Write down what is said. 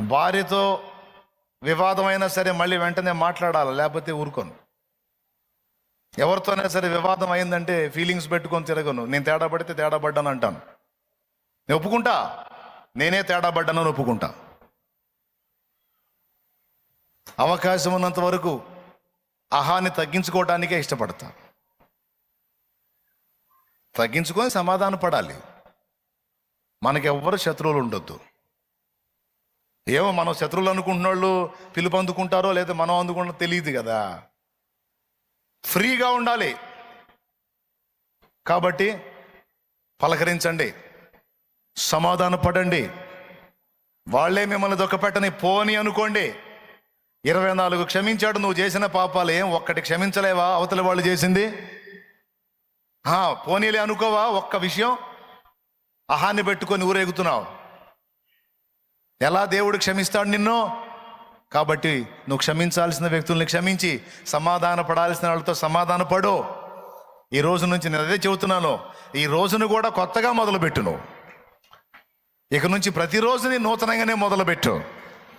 భార్యతో వివాదమైనా సరే మళ్ళీ వెంటనే మాట్లాడాలి? లేకపోతే ఊరుకోను. ఎవరితోనే సరే వివాదం అయిందంటే ఫీలింగ్స్ పెట్టుకొని తిరగను. నేను తేడా పడితే తేడా పడ్డాను అంటాను. నేను ఒప్పుకుంటా? నేనే తేడా పడ్డానని అని ఒప్పుకుంటా. అవకాశం ఉన్నంత వరకు అహాన్ని తగ్గించుకోవడానికే ఇష్టపడతా. తగ్గించుకొని సమాధాన పడాలి మనకెవ్వరు శత్రువులు ఉండొద్దు. ఏమో మనం శత్రువులు అనుకుంటున్న వాళ్ళు పిలుపు అందుకుంటారో లేదా మనం అందుకుంటారో తెలియదు కదా. ఫ్రీగా ఉండాలి. కాబట్టి పలకరించండి. సమాధాన పడండి. వాళ్ళే మిమ్మల్ని దొక్కపెట్టని పోని అనుకోండి. ఇరవై నాలుగు క్షమించాడు నువ్వు చేసిన పాపాలు ఏం ఒక్కటి క్షమించలేవా? అవతల వాళ్ళు చేసింది? పోనీలే అనుకోవా? ఒక్క విషయం? అహాన్ని పెట్టుకొని ఊరేగుతున్నావు. ఎలా దేవుడు క్షమిస్తాడు నిన్ను? కాబట్టి నువ్వు క్షమించాల్సిన వ్యక్తుల్ని క్షమించి సమాధాన పడాల్సిన వాళ్ళతో సమాధాన పడు ఈ రోజు నుంచి నేను అదే చెబుతున్నాను. ఈ రోజును కూడా కొత్తగా మొదలుపెట్టు నువ్వు ఇక నుంచి ప్రతిరోజుని నూతనంగానే మొదలుపెట్టు.